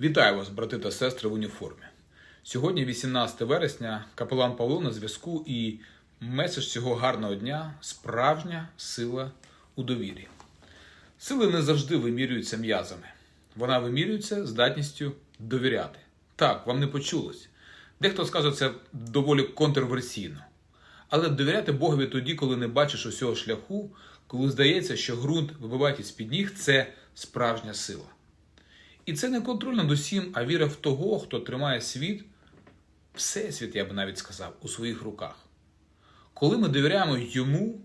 Вітаю вас, брати та сестри в уніформі. Сьогодні, 18 вересня, капелан Павло на зв'язку і меседж цього гарного дня справжня сила у довірі. Сили не завжди вимірюються м'язами. Вона вимірюється здатністю довіряти. Так, вам не почулось. Дехто скаже це доволі контроверсійно. Але довіряти Богові тоді, коли не бачиш усього шляху, коли здається, що ґрунт вибиває з-під ніг, це справжня сила. І це не контроль над усім, а віра в того, хто тримає світ, всесвіт, я б навіть сказав, у своїх руках. Коли ми довіряємо йому,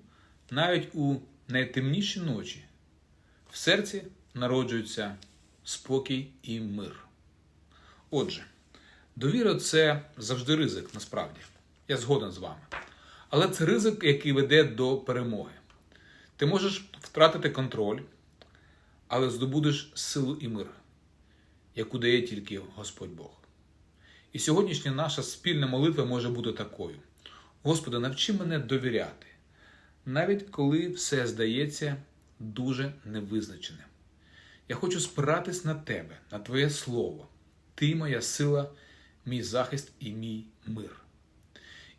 навіть у найтемніші ночі, в серці народжується спокій і мир. Отже, довіра це завжди ризик, насправді. Я згоден з вами. Але це ризик, який веде до перемоги. Ти можеш втратити контроль, але здобудеш силу і мир, яку дає тільки Господь Бог. І сьогоднішня наша спільна молитва може бути такою: Господи, навчи мене довіряти, навіть коли все здається дуже невизначеним. Я хочу спиратись на Тебе, на Твоє Слово. Ти моя сила, мій захист і мій мир.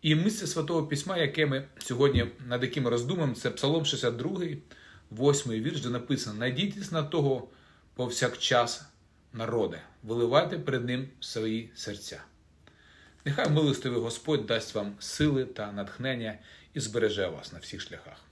І місце Святого Письма, яке ми сьогодні над яким роздумуємо, це Псалом 62, 8 вірш, де написано: Найдітесь на того повсякчас, народе, виливайте перед ним свої серця. Нехай милостивий Господь дасть вам сили та натхнення і збереже вас на всіх шляхах.